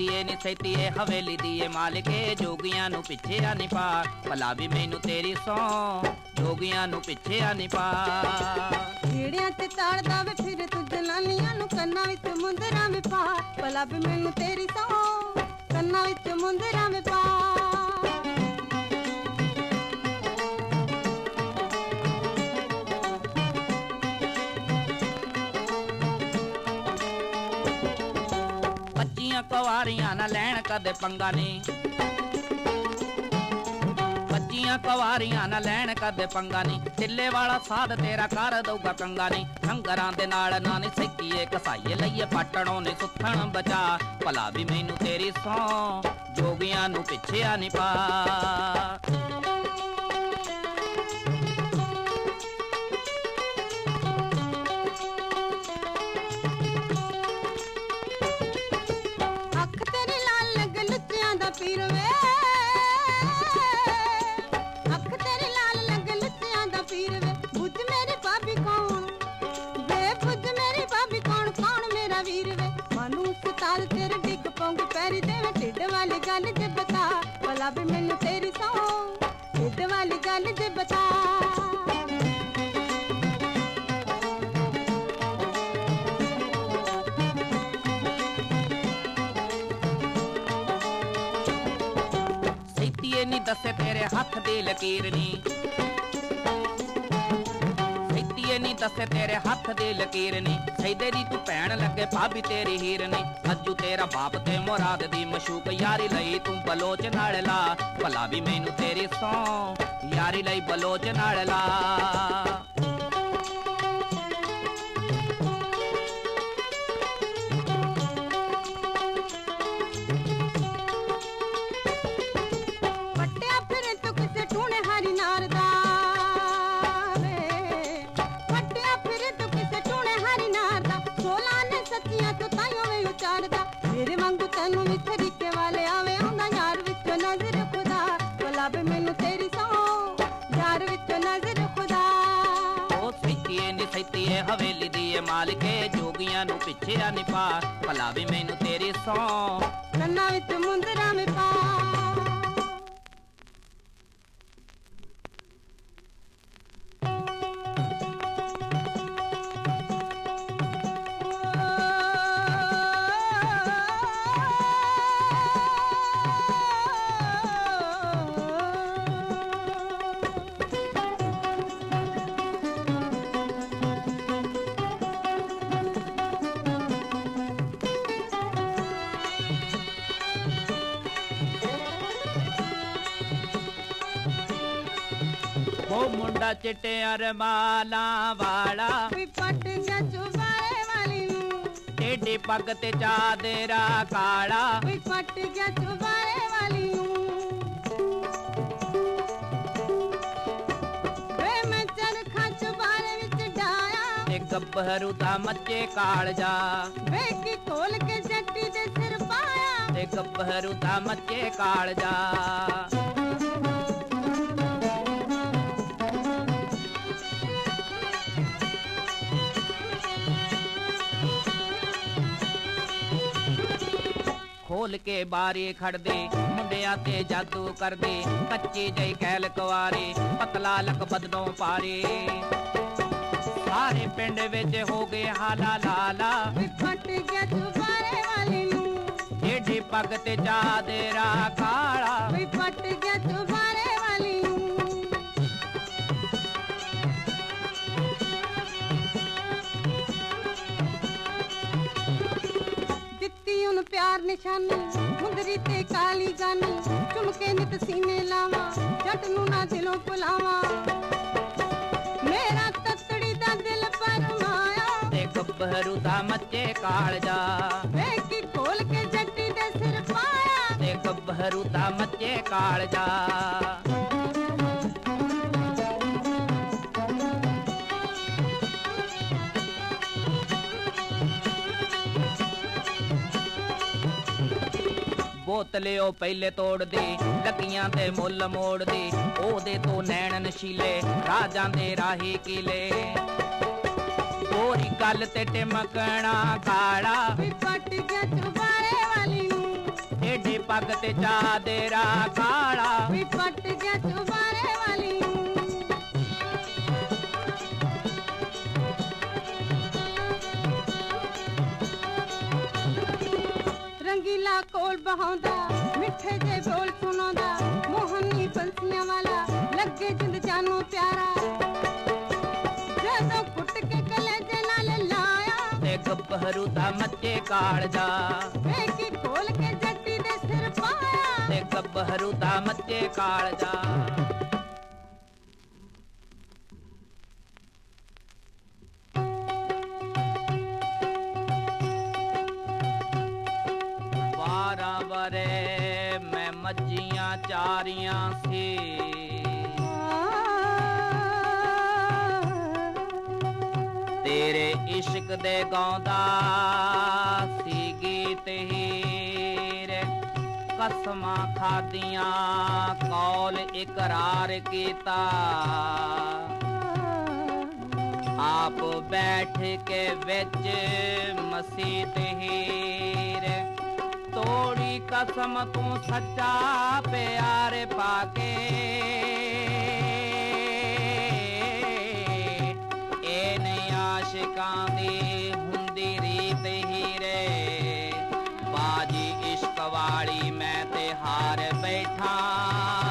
ਸੈਤੀਏ ਨੀ ਸੈਤੀਏ, ਹਵੇਲੀ ਦੀ ਮਾਲਕੇ ਜੋਗੀਆਂ ਨੂੰ ਪਿੱਛੇ ਆ ਨੀ ਪਾ। ਭਲਾ ਵੀ ਮੈਨੂੰ ਤੇਰੀ ਸੌ ਜੋਗੀਆਂ ਨੂੰ ਪਿੱਛੇ ਆ ਨੀ ਪਾ। ਢੇੜਿਆਂ ਤੇ ਤਾੜਦਾ ਵੇ, ਫਿਰ ਤੂੰ ਜਨਾਨੀਆਂ ਨੂੰ ਕੰਨਾਂ ਵਿੱਚ ਮੁੰਦਰਾਂ ਵਿੱਚ ਪਾ। ਭਲਾ ਵੀ ਮੈਨੂੰ ਤੇਰੀ ਸੌ ਕੰਨਾਂ ਵਿੱਚ ਮੁੰਦਰਾਂ ਵਿੱਚ ਪਾ। ਨਾ ਲੈਣ ਕਦੇ ਪੰਗਾ ਨਹੀਂ। ਬੱਚੀਆਂ ਕਵਾਰੀਆਂ ਨਾ ਲੈਣ ਕਦੇ ਪੰਗਾ ਨਹੀਂ। ਟਿੱਲੇ ਵਾਲਾ ਸਾਧ ਤੇਰਾ ਕਰ ਦਊਗਾ ਕੰਗਾ ਨਹੀਂ। ਸੰਗਰਾਂ ਦੇ ਨਾਲ ਨਾ ਨੀ ਸੈਕੀਏ, ਕਸਾਈਏ ਲਈਏ, ਪਟਣੋਂ ਨੇ ਸੁੱਥਣ ਬਚਾ। ਭਲਾ ਵੀ ਮੈਨੂੰ ਤੇਰੀ ਸੌ ਜੋਗੀਆਂ ਨੂੰ ਪਿੱਛੇ ਆ ਨੀ ਪਾ। ਦੱਸੇ ਤੇਰੇ ਹੱਥ ਦੀ ਲਕੀਰ ਨੀ ਸੈਤੀਏ ਨੀ ਦੱਸੇ ਤੇਰੇ ਹੱਥ ਦੀ ਲਕੀਰ ਨੀ ਸੈਦੇ ਦੀ ਤੂੰ ਭੈਣ ਲੱਗੇ ਭਾਬੀ ਤੇਰੀ ਹੀਰ ਨੀ ਅੱਜੂ ਤੇਰਾ ਬਾਪ ਤੇ ਮੁਰਾਦ ਦੀ ਮਸ਼ੂਕ ਯਾਰੀ ਲਈ ਤੂੰ ਬਲੋਚ ਨਾਲ ਲਾ। ਭਲਾ ਵੀ ਮੈਨੂੰ ਤੇਰੀ ਸੌ ਯਾਰੀ ਲਈ ਬਲੋਚ ਨਾਲ ਲਾ। ਹਵੇਲੀ ਦੀ ਏ ਮਾਲਕੇ ਜੋਗੀਆਂ ਨੂੰ ਪਿੱਛੇ ਆ ਨਿਪਾ। ਭਲਾ ਵੀ ਮੈਨੂੰ ਤੇਰੀ ਸੌ। ਕੰਨਾਂ ਵਿੱਚ ਮੁੰਦਰਾਂ ਮੇ ਪਾ ਉਹ ਮੁੰਡਾ ਚਿੱਟੇ ਅਰਮਾਲਾਂ ਵਾਲਾ ਵੀ ਪੱਟ ਚੁਬਾਰੇ ਵਾਲੀ ਨੂੰ ਟੇਢੀ ਪੱਗ ਤੇ ਚਾਦਰਾ ਕਾਲਾ ਵੀ ਪੱਟ ਚੁਬਾਰੇ ਵਾਲੀ ਨੂੰ ਵੇ ਮੈਂ ਚਰਖਾ ਚੁਬਾਰੇ ਵਿੱਚ ਡਾਇਆ ਤੇ ਗੱਭਰੂ ਦਾ ਮੱਚੇ ਕਾਲਜਾ ਵੇ ਕੀ ਖੋਲ ਕੇ ਜੱਟੀ ਦੇ ਸਿਰ ਪਾਇਆ ਤੇ ਗੱਭਰੂ ਦਾ ਮੱਚੇ ਕਾਲਜਾ ਖੋਲ ਕੇ ਬਾਰੀ ਖੜਦੇ ਮੁੰਡਿਆਂ ਤੇ ਜਾਦੂ ਕਰਦੇ ਕੱਚੇ ਜਈ ਕਹਿਲ ਕੁਆਰੇ ਪਤਲਾ ਲਕ ਬਦਨੋਂ ਪਾਰੇ। ਸਾਰੇ ਪਿੰਡ ਵਿੱਚ ਹੋ ਗਏ ਹਾਲਾ ਲਾਲਾ। ਫਟ ਗਿਆ ਚੁਬਾਰੇ ਵਾਲੀ ਨੂੰ। ਏਡੀ ਪੱਗ ਤੇ ਚਾਦਰਾ ਕਾਲਾ। ਫਟ ਗਿਆ ਚੁਬਾਰੇ ਪਿਆਰ ਨਿਸ਼ਾਨੀ ਮੁੰਦਰੀ ਤੇ ਕਾਲੀ ਗਾਨੀ ਚੁਮਕੇ ਨਿਤ ਸੀਨੇ ਲਾਵਾਂ ਜੱਟ ਨੂੰ ਨਾ ਦਿਲੋਂ ਭੁਲਾਵਾਂ। ਮੇਰਾ ਤਤੜੀ ਦਾ ਦਿਲ ਪਰਮਾਇਆ। ਤੇ ਗੱਭਰੂ ਦਾ ਮੱਚੇ ਕਾਲਜਾ ਵੇ ਕੀ ਖੋਲ ਕੇ ਜੱਟੀ ਦੇ ਸਿਰ ਪਾਇਆ। ਤੇ ਗੱਭਰੂ ਦਾ ਮੱਚੇ ਕਾਲਜਾ ਬੋਤਲੇ ਉਹ ਪਹਿਲੇ ਤੋੜਦੇ ਲੱਗੀਆਂ ਤੇ ਮੁੱਲ ਮੋੜਦੇ ਉਹਦੇ ਤੋਂ ਨੈਣ ਨਸ਼ੀਲੇ ਰਾਜਾਂ ਦੇ ਰਾਹੀ ਕਿਲੇ। ਹੋਰੀ ਗੱਲ ਤੇ ਟਿਮਕਣਾ ਕਾਲਾ। ਵੀ ਪੱਟ ਗਿਆ ਚੁਬਾਰੇ ਵਾਲੀ ਨੂੰ। ਪੱਗ ਤੇ ਚਾਦਰਾ ਕਾਲਾ ਵੀ ਰੰਗੀਲਾ ਕੋਲ ਬਹਾਉਂਦਾ ਮਿੱਠੇ ਜੇ ਬੋਲ ਸੁਣਾਉਂਦਾ ਮੋਹਨੀ ਪੰਛੀਆਂ ਵਾਲਾ ਲੱਗੇ ਜਿੰਦ ਜਾਨੂ ਪਿਆਰਾ। ਜਦੋਂ ਕੁੱਟ ਕੇ ਕਲੇਜੇ ਨਾਲ ਲਾਇਆ ਤੇ ਗੱਭਰੂ ਦਾ ਮੱਚੇ ਕਾਲਜਾ ਵੇਖੀ ਖੋਲ ਕੇ ਜੱਟੀ ਦੇ ਸਿਰ ਪਾਇਆ। ਤੇ ਗੱਭਰੂ ਦਾ ਮੱਚੇ ਕਾਲਜਾ ਮੱਝੀਆਂ ਸੀ। ਤੇਰੇ ਇਸ਼ਕ ਦੇ ਗਾਉਂਦਾ ਸੀ ਗੀਤ ਹੀਰ। ਕਸਮਾਂ ਖਾਦੀਆਂ ਕੌਲ ਇਕਰਾਰ ਕੀਤਾ। ਆਪ ਬੈਠ ਕੇ ਵਿੱਚ ਮਸੀਤ ਹੀਰ। ਤੋੜੀ ਕਸਮ ਤੂੰ ਸੱਚਾ ਪਿਆਰ ਪਾ ਕੇ। ਇਹ ਨਹੀਂ ਆਸ਼ਿਕਾਂ ਦੀ ਹੁੰਦੀ ਰੀਤ ਹੀਰੇ। ਬਾਜੀ ਇਸ਼ਕ ਵਾਲੀ ਮੈਂ ਤੇ ਹਾਰ ਬੈਠਾ।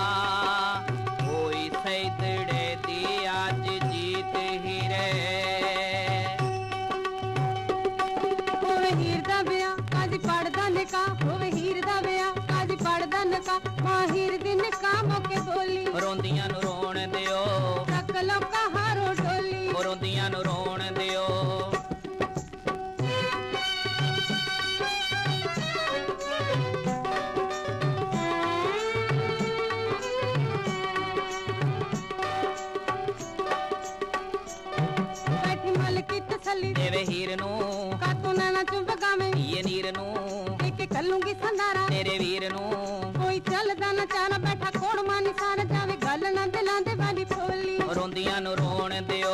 ਕਾਤੋਂ ਨਾ ਚੁੰਬ ਗਾਵੇਂ। ਇਹ ਨੀਰ ਨੂੰ ਇੱਕ ਕੱਲੂਗੀ ਸੰਦਾਰਾ ਤੇਰੇ ਵੀਰ ਨੂੰ ਕੋਈ ਚੱਲਦਾ ਨਾ ਚਾਰਾ ਬੈਠਾ ਕੋੜ ਮਾਨੀ ਸਾਰ ਜਾਵੇ। ਗੱਲ ਨਾ ਦਿਲਾਂ ਦੇ ਵਾਲੀ ਫੋਲੀ ਰੋਂਦੀਆਂ ਨੂੰ ਰੋਣ ਦਿਓ।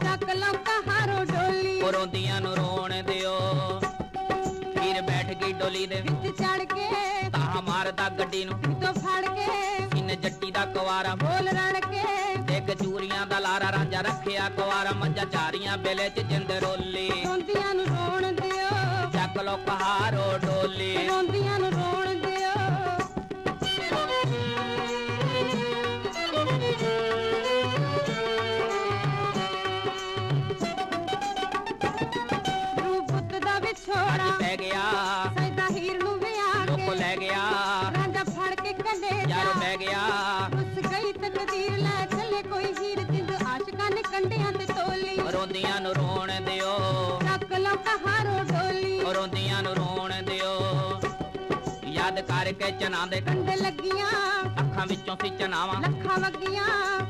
ਤੱਕ ਲੋਕਾ ਹਾਰੋ ਢੋਲੀ ਰੋਂਦੀਆਂ ਨੂੰ ਰੋਣ ਦਿਓ। ਹੀਰ ਬੈਠ ਗਈ ਡੋਲੀ ਦੇ ਵਿੱਚ ਚੜ ਕੇ। ਤਾਹ ਮਾਰਦਾ ਗੱਡੀ ਨੂੰ। ਤੋਂ ਫੜ ਕੇ। ਇਨ ਜੱਟੀ ਦਾ ਕੁਵਾਰਾ। ਬੋਲ ਰਣ ਕੇ। ਚੂਰੀਆਂ ਦਾ ਲਾਰਾ ਰਾਂਝਾ ਰੱਖਿਆ ਕੁਵਾਰਾ ਮੱਝਾਂ ਚਾਰੀਆਂ ਬੇਲੇ ਚ ਜਿੰਦ ਰੋਲੀ। ਰੋਂਦੀਆਂ ਨੂੰ ਰੋਣ ਦਿਓ ਚੱਕ ਲੋ ਕਹਾਰੋ ਡੋਲੀ। ਰੋਂਦੀਆਂ ਨੂੰ ਰੋਣ ਦਿਓ। ਯਾਦ ਕਰਕੇ ਚਨਾ ਦੇ ਕੰਡੇ ਲੱਗੀਆਂ। ਅੱਖਾਂ ਵਿੱਚੋਂ ਸੀ ਚਨਾਵਾਂ। ਲੱਖਾਂ ਵਗੀਆਂ।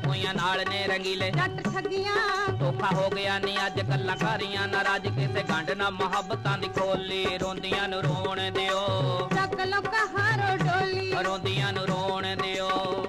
ਕੋਈਆਂ ਨਾਲ ਨੇ ਰੰਗੀਲੇ। ਜੱਟ ਠੱਗੀਆਂ। ਧੋਖਾ ਹੋ ਗਿਆ ਨੀ ਅੱਜ ਗੱਲਾਂ ਕਰੀਆਂ ਨਾਰਾਜ਼ ਕਿਸੇ ਗੰਢ ਨਾ ਮੁਹੱਬਤਾਂ ਦੀ ਖੋਲੀ। ਰੋਂਦੀਆਂ ਨੂੰ ਰੋਣ ਦਿਓ। ਚੱਕ ਲੋ ਕਹਾਰੋ ਢੋਲੀ ਰੋਂਦੀਆਂ ਨੂੰ ਰੋਣ ਦਿਓ।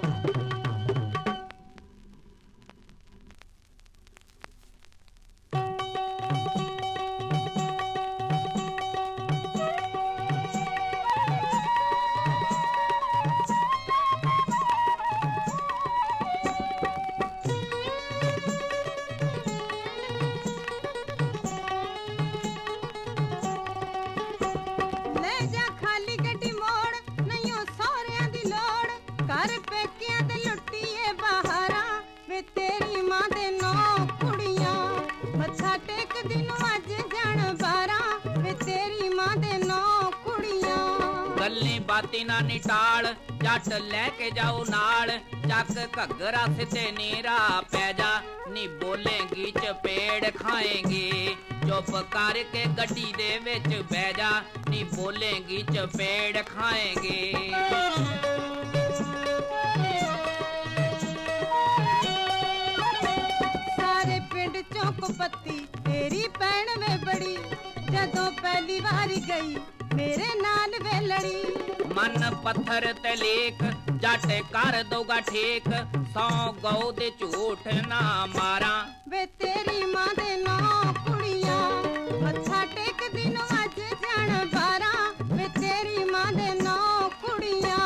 ਗੱਲੀ ਬਾਤੀ ਨਾ ਨਿਟਾਲ, ਜੱਟ ਲੈ ਕੇ ਜਾਓ ਨਾਲ। ਚੱਕ ਘੱਗਰਾ ਸਿੱਧੇ ਨੀਰਾ ਪੈ ਜਾ, ਨੀ ਬੋਲੇਗੀ ਚਪੇੜ ਖਾਏਗੀ। ਚੁੱਪ ਕਰਕੇ ਗੱਡੀ ਦੇ ਵਿੱਚ ਬਹਿ ਜਾ, ਨੀ ਬੋਲੇਂਗੀ ਚਪੇੜ ਖਾਏਂਗੀ। ਸਾਰੇ ਪਿੰਡ ਚੌਕ ਪੱਤੀ, ਤੇਰੀ ਭੈਣ ਵੇ ਬੜੀ, ਜਦੋਂ ਪਹਿਲੀ ਵਾਰੀ ਗਈ। ਮੇਰੇ ਨਾਲ ਵੇਲੜੀ। ਮਨ ਪੱਥਰ ਤੇ ਲੇਖ ਜੱਟ ਕਰ ਦੋਗਾ ਠੇਕ। ਸੌ ਗਉ ਦੇ ਝੂਠ ਨਾ ਮਾਰਾਂ। ਵੇ ਤੇਰੀ ਮਾਂ ਦੇ ਨਾਂ ਕੁੜੀਆਂ ਮੱਥਾ ਟੇਕਦੀ ਨੂੰ ਅੱਜ ਜਾਣ ਬਾਰਾਂ। ਵੇ ਤੇਰੀ ਮਾਂ ਦੇ ਨਾਂ ਕੁੜੀਆਂ।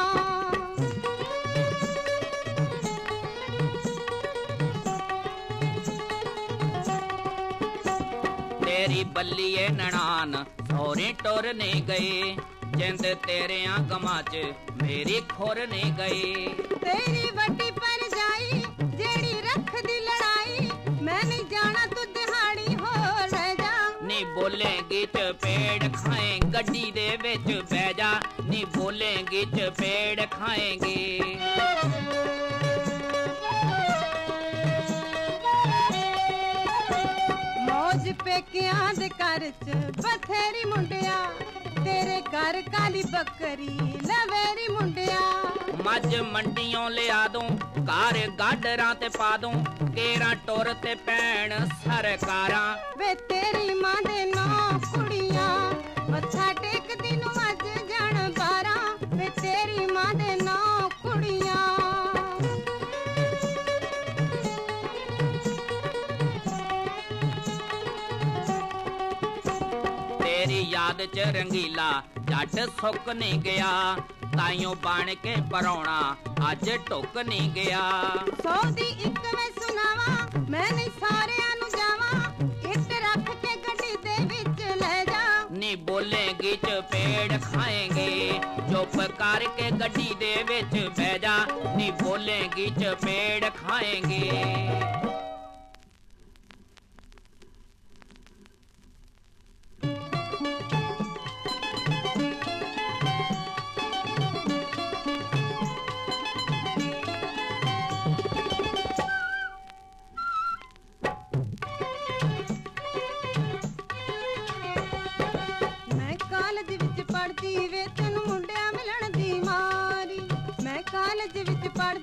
ਤੇਰੀ ਬੱਲੀਏ ਨਣਾਨ ਸੋਰੇ ਟੁਰ ਨੇ ਗਏ ਜਿੰਦ ਤੇਰਿਆਂ ਗਮਾਂ 'ਚ ਮੇਰੀ ਖੁਰ ਨੇ ਗਈ ਤੇਰੀ ਵੱਡੀ ਪਰ ਜਾਈ ਜਿਹੜੀ ਰੱਖਦੀ ਲੜਾਈ ਮੈਂ ਨਹੀਂ ਜਾਣਾ ਤੂੰ ਦਿਹਾੜੀ ਹੋ ਲੈ ਜਾ। ਨੀ ਬੋਲੇਂਗੀ ਚਪੇੜ ਖਾਏ ਗੱਡੀ ਦੇ ਵਿੱਚ ਬਹਿ ਜਾ। ਨੀ ਬੋਲੇਂਗੀ ਚਪੇੜ ਖਾਏਂਗੀ। ਪੇਕਿਆਂ ਦੇ ਘਰ ਚ ਬਥੇਰੀ ਮੁੰਡਿਆ ਤੇਰੇ ਘਰ ਕਾਲੀ ਬੱਕਰੀ ਲਵੇਰੀ ਮੁੰਡਿਆ। ਮੱਝ ਮੰਡੀਆਂ ਲਿਆ ਦੂੰ ਘਰ ਗਾਡਰਾਂ ਤੇ ਪਾ ਦੂੰ ਕੇਰਾਂ ਟੁਰ ਤੇ ਪੈਣ ਸਰਕਾਰਾਂ। ਵੇ ਤੇਰੀ ਮਾਂ ਦੇ ਨੌ ਕੁੜੀਆਂ ਮੱਥਾ ਟੇਕਦੀ ਯਾਦ ਚ ਰੰਗੀਲਾ ਜੱਟ ਸੁੱਕ ਨਹੀਂ ਗਿਆ। ਤਾਈਓ ਬਣ ਕੇ ਪਰੌਣਾ ਅੱਜ ਟੁੱਕ ਨਹੀਂ ਗਿਆ। ਸੌ ਦੀ ਇੱਕ ਮੈਂ ਸੁਣਾਵਾਂ ਮੈਂ ਨਹੀਂ ਸਾਰਿਆਂ ਨੂੰ ਜਾਵਾਂ ਇੱਟ ਰੱਖ ਕੇ ਗੱਡੀ ਦੇ ਵਿੱਚ ਲੈ ਜਾ। ਨੀ ਬੋਲੇਂਗੀ ਚਪੇੜ ਖਾਏਂਗੇ ਚੁੱਪ ਕਰਕੇ ਗੱਡੀ ਦੇ ਵਿੱਚ ਬਹਿ ਜਾ। ਨੀ ਬੋਲੇਂਗੀ ਚਪੇੜ ਖਾਏਂਗੇ।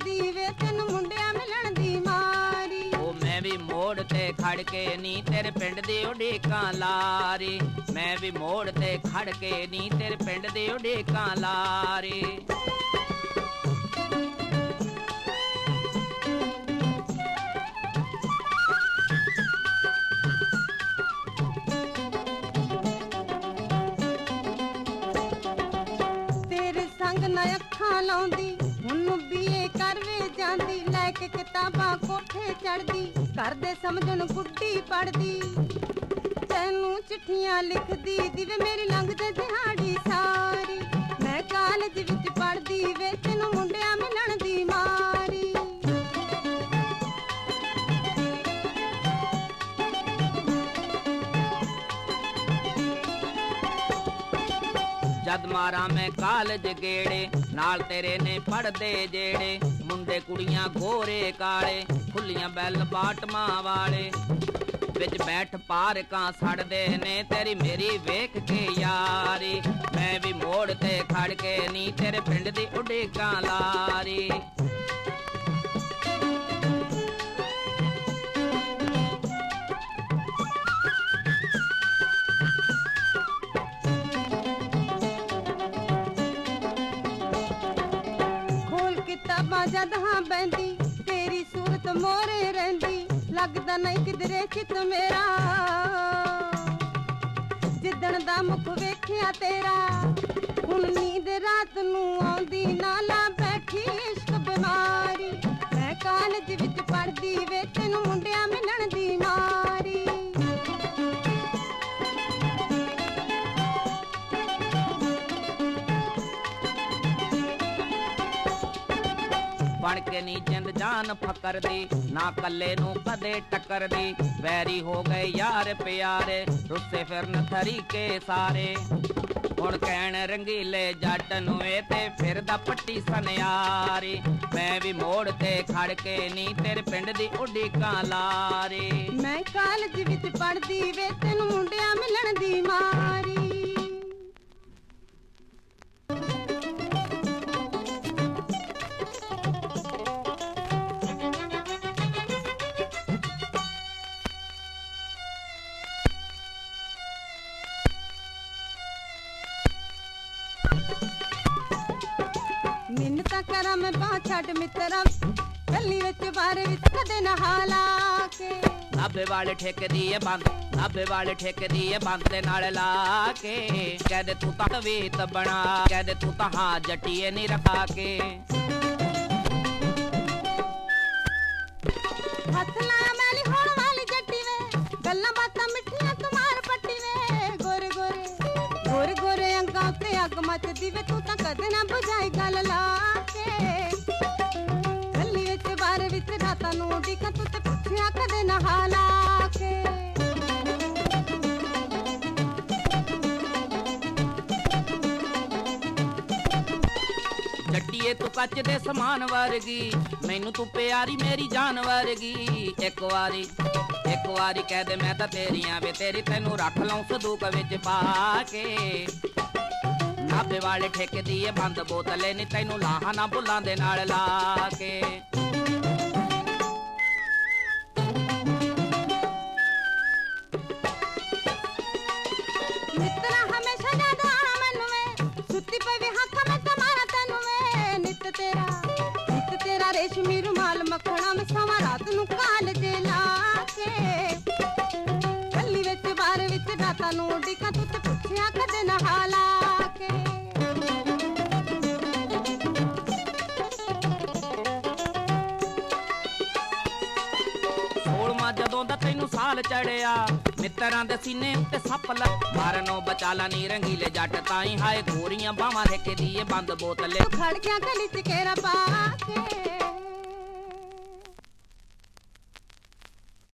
ਵਿੱਚ ਵੇ ਤੈਨੂੰ ਮੁੰਡਿਆਂ ਮਿਲਣ ਦੀ ਮਾਰੀ। ਉਹ ਮੈਂ ਵੀ ਮੋੜ ਤੇ ਖੜ ਕੇ ਨੀ ਤੇਰੇ ਪਿੰਡ ਦੇ ਉਡੀਕਾਂ ਲਾਰੀ। ਮੈਂ ਵੀ ਮੋੜ ਤੇ ਖੜ ਕੇ ਨੀ ਤੇਰੇ ਪਿੰਡ ਦੇ ਉਡੀਕਾਂ ਲਾਰੀ। ਕੇ ਕਿਤਾਬਾਂ ਕੋਠੇ ਚੜਦੀ ਘਰ ਦੇ ਸਮਝਣ ਗੁੱਡੀ ਪੜਦੀ ਤੈਨੂੰ ਚਿੱਠੀਆਂ ਲਿਖਦੀ, ਦਿਵੇ ਮੇਰੀ ਲੰਘਦੇ ਦਿਹਾੜੀ ਸਾਰੀ। ਮੈਂ ਕਾਲਜ ਵਿੱਚ ਪੜਦੀ ਵੇ ਤੈਨੂੰ ਮੁੰਡਿਆਂ ਮਿਲਣ ਦੀ ਮਾਰੀ। ਜਦ ਮਾਰਾਂ ਮੈਂ ਕਾਲਜ ਗੇੜੇ, ਨਾਲ ਤੇਰੇ ਨੇ ਪੜਦੇ ਜਿਹੜੇ ਮੁੰਡੇ ਕੁੜੀਆਂ ਗੋਰੇ ਕਾਲੇ, ਖੁੱਲੀਆਂ ਬੈਲ ਬਾਟਮਾਂ ਵਾਲੇ। ਵਿੱਚ ਬੈਠ ਪਾਰਕਾਂ ਛੱਡਦੇ ਨੇ, ਤੇਰੀ ਮੇਰੀ ਵੇਖ ਕੇ ਯਾਰੀ। ਮੈਂ ਵੀ ਮੋੜ ਤੇ ਖੜ ਕੇ ਨੀ, ਤੇਰੇ ਪਿੰਡ ਦੀ ਉਡੀਕਾਂ ਲਾਰੀ। ਖੋਲ ਜਦ ਹਾਂ ਬੈੰਦੀ ਤੇਰੀ ਸੂਰਤ ਮੋਰੇ ਰਹਿੰਦੀ, ਲੱਗਦਾ ਨਹੀਂ ਕਿਧਰੇ ਚਿਤ ਮੇਰਾ। ਜਿੱਦਣ ਦਾ ਮੁਖ ਵੇਖਿਆ ਤੇਰਾ, ਹੁਣ ਨੀਂਦ ਰਾਤ ਨੂੰ ਆਉਂਦੀ, ਨਾਲਾ ਬੈਠੀ ਇਸ਼ਕ ਬਿਮਾਰੀ। ਮੈਂ ਕਾਲਜ ਵਿੱਚ ਪੜਦੀ ਵੇ, ਤੈਨੂੰ ਮੁੰਡਿਆਂ ਬਣ ਕੇ ਨੀ ਜਿੰਦ ਜਾਨ ਫਕਰਦੀ, ਨਾ ਕੱਲੇ ਨੂੰ ਕਦੇ ਟੱਕਰਦੀ। ਵੈਰੀ ਹੋ ਗਏ ਯਾਰ ਪਿਆਰੇ, ਰੁੱਸੇ ਫਿਰਨ ਤਰੀਕੇ ਸਾਰੇ। ਹੁਣ ਕਹਿਣ ਰੰਗੀਲੇ ਜੱਟ ਨੂੰ ਇਹ ਤੇ ਫਿਰਦਾ ਪੱਟੀ ਸਨਿਆਰੀ। ਮੈਂ ਵੀ ਮੋੜ ਤੇ ਖੜ ਕੇ ਨੀ ਤੇਰੇ ਪਿੰਡ ਦੀ ਉਡੀਕਾਂ ਲਾਰੇ ਮੈਂ ਕਾਲਜ ਵਿੱਚ ਪੜਦੀ ਵੇ, ਤੈਨੂੰ ਮੁੰਡਿਆਂ ਮਿਲਣ ਦੀ ਮਾਰੀ। ਮੈਂ ਬਾਹ ਛੱਡ ਮਿੱਤਰਾਂ ਕੱਲੀ ਵਿੱਚ ਬਾਰ ਵਿੱਚ ਕਦੇ ਨਾ ਹਾਲਾ ਕੇ। ਸਾਬੇ ਵਾਲੇ ਠੇਕਦੀ ਏ ਬੰਦ ਸਾਬੇ ਵਾਲੇ ਠੇਕਦੀ ਏ ਬੰਦ ਦੇ ਨਾਲ ਲਾ ਕੇ। ਕਹਿੰਦੇ ਤੂੰ ਤਾਂ ਵੇਤ ਬਣਾ ਕਹਿੰਦੇ ਤੂੰ ਤਾਂ ਹਾਂ ਜੱਟੀਏ ਨਹੀਂ ਰਖਾ ਕੇ। ਹੱਥ ਲਾ ਮੈਲੀ ਹੋਣ ਵਾਲੀ ਜੱਟੀ ਵੇ ਗੱਲਾਂ ਬਾਤਾਂ ਮਿੱਠੀਆਂ ਤੁਮਾਰ ਪੱਟੀ ਵੇ ਗੋਰੇ ਗੋਰੇ ਗੋਰੇ ਗੋਰੇ ਅੰਗਾਂ ਤੇ ਅੱਗ ਮੱਚਦੀ ਵੇ ਤੂੰ ਤਾਂ ਕਦੇ ਨਾ ਬੁਝਾਏਗਾ ਜੱਟੀਏ ਤੂੰ ਕੱਚ ਦੇ ਸਮਾਨ ਵਰਗੀ, ਮੈਨੂੰ ਤੂੰ ਪਿਆਰੀ ਮੇਰੀ ਜਾਨ ਵਰਗੀ। ਇੱਕ ਵਾਰੀ ਇੱਕ ਵਾਰੀ ਕਹਿ ਦੇ ਮੈਂ ਤਾਂ ਤੇਰੀਆਂ ਵੇ, ਤੇਰੀ ਤੈਨੂੰ ਰੱਖ ਲਊ ਸਦੂਕ ਵਿੱਚ ਪਾ ਕੇ। ਨਾਭੇ ਵਾਲੇ ਠੇਕੇ ਦੀ ਇਹ ਬੰਦ ਬੋਤਲੇ ਨੀ ਤੈਨੂੰ ਲਾਹਾਂ ਨਾ ਭੁੱਲਾਂ ਦੇ ਨਾਲ ਲਾ ਕੇ। ਰਾਤ ਨੂੰ ਕਾਲ ਜੇ ਲਾ ਕੇ। ਗੱਲੀ ਵਿੱਚ ਬਾਰ ਵਿੱਚ ਰਾਤਾਂ ਨੂੰ ਡਿੱਕਾਂ ਤੂੰ ਤੇ ਪੁੱਛਿਆ ਕਦੇ ਨਾ ਹਾਲਾ ਜਦੋਂ ਦਾ ਤੈਨੂੰ ਸਾਲ ਚੜਿਆ ਮਿੱਤਰਾਂ ਦੇ ਸੀਨੇ ਉੱਤੇ ਸੱਪ ਲ। ਮਾਰਨੋਂ ਬਚਾਲਾ ਨੀ ਰੰਗੀਲੇ ਜੱਟ ਤਾਈ ਹਾਏ ਗੋਰੀਆਂ ਬਾਵਾਂ ਦੀ ਇਹ ਬੰਦ ਬੋਤਲੇ। ਖੜ ਗਿਆ ਗਲੀ ਚ ਕੇਰਾ ਪਾ ਕੇ।